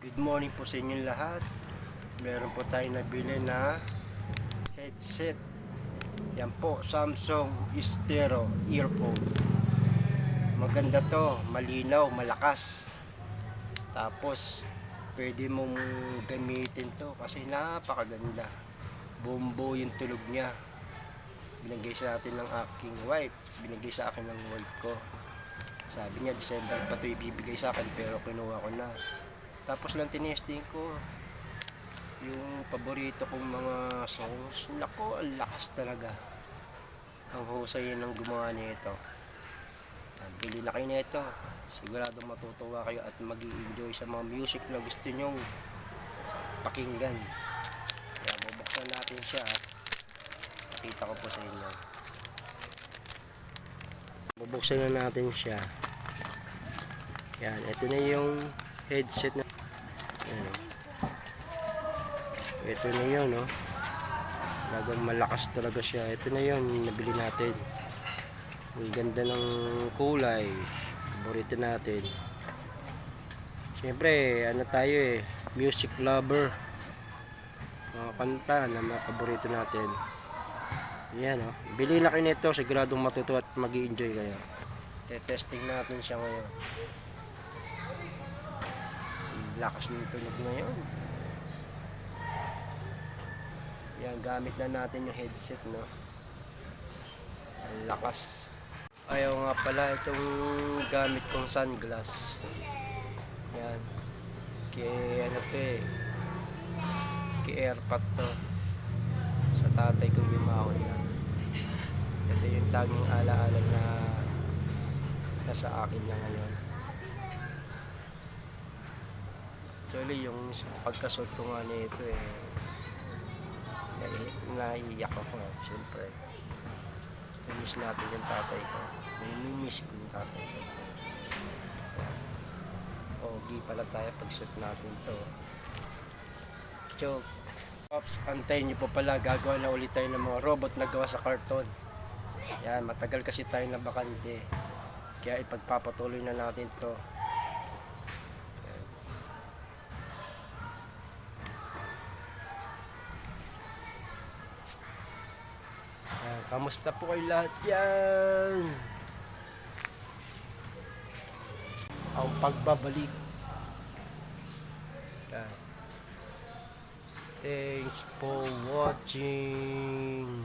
Good morning po sa inyong lahat. Meron po tayong nabili na headset. Yan po, Samsung Stereo earphone. Maganda to, malinaw, malakas. Tapos, pwede mong gamitin to kasi napakaganda. Bumbo yung tulog niya. Binigay sa atin ng aking wife. Binigay sa akin ng wife ko. Sabi niya, December pa ito ibibigay sa akin pero kinuha ko na. Tapos lang tinesting ko yung paborito kong mga songs. Nako, ang lakas talaga. Ang husay ng gumawa nito. Bili na kayo nito. Sigurado matutuwa kayo at mag enjoy sa mga music na gusto nyong pakinggan. Kaya bubuksan natin siya. Nakita ko po sa inyo. Bubuksan na natin siya. Yan, ito na yung headset na. Ito na yun, no? Talagang malakas talaga siya. Ito na yun, nabili natin. Ang ganda ng kulay. Paborito natin. Siyempre, ano tayo eh, music lover. Mga kanta na mga paborito natin. Yan, oh. Bili na kayo nito, siguradong matutuwa at mag enjoy kayo. Te-testing natin siya ngayon. Lakas ng tunog na yun. Yan, gamit na natin yung headset, no? Lakas. Ayaw nga pala itong gamit kong sunglass. Yan. Kay ano to eh. Kay airpot to. Sa tatay ko yumaon na. Ito yung taging alaala na nasa akin na ngayon. Actually, yung pagkasot ko nga nito eh, nai- naiiyak ako, siyempre. Namiss natin yung tatay ko. Nami-miss ko yung tatay ko. Pogi pala tayo pag shoot natin to. Joke. Pops, antayin nyo po pala, gagawa na ulit tayo ng mga robot na gawa sa karton. Yan, matagal kasi tayo na bakante. Kaya ipagpapatuloy na natin to. Kamusta po kayo lahat yan? Ang pagbabalik. Thanks for watching.